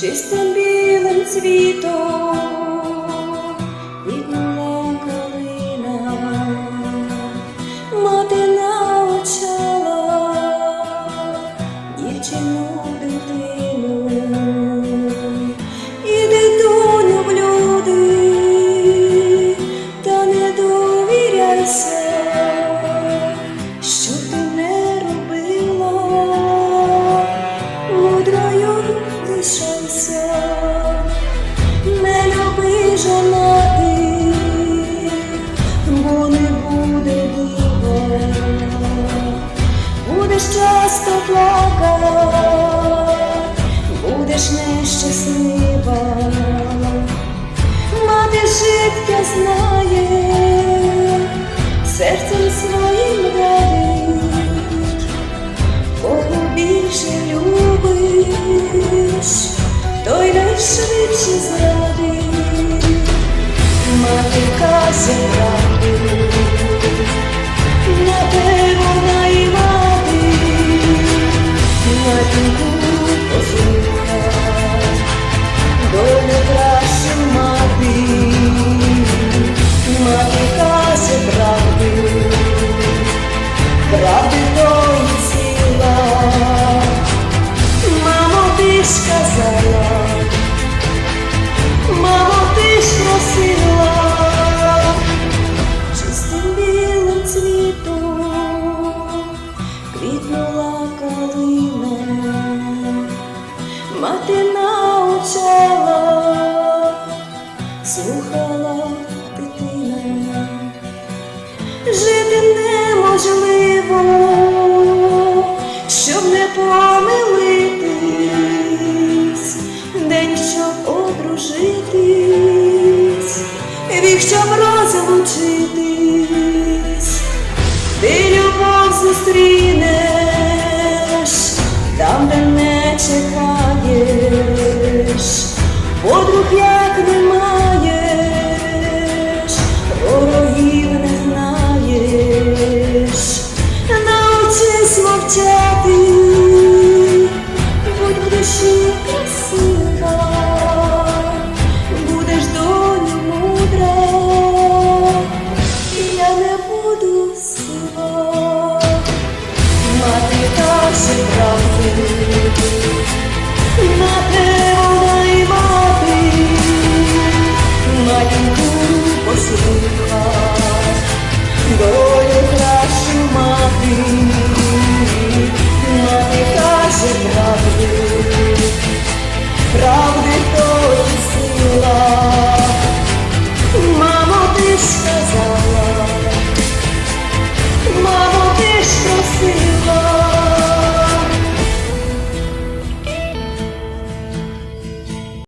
чистим білим цвітом. щастя плакала, будеш нещаслива, мати життя знає, серцем своїм радить, кого більше любиш, той найшвидше зради. мати казала. мати навчала, слухала дитина, жити неможливо. подруг як нема.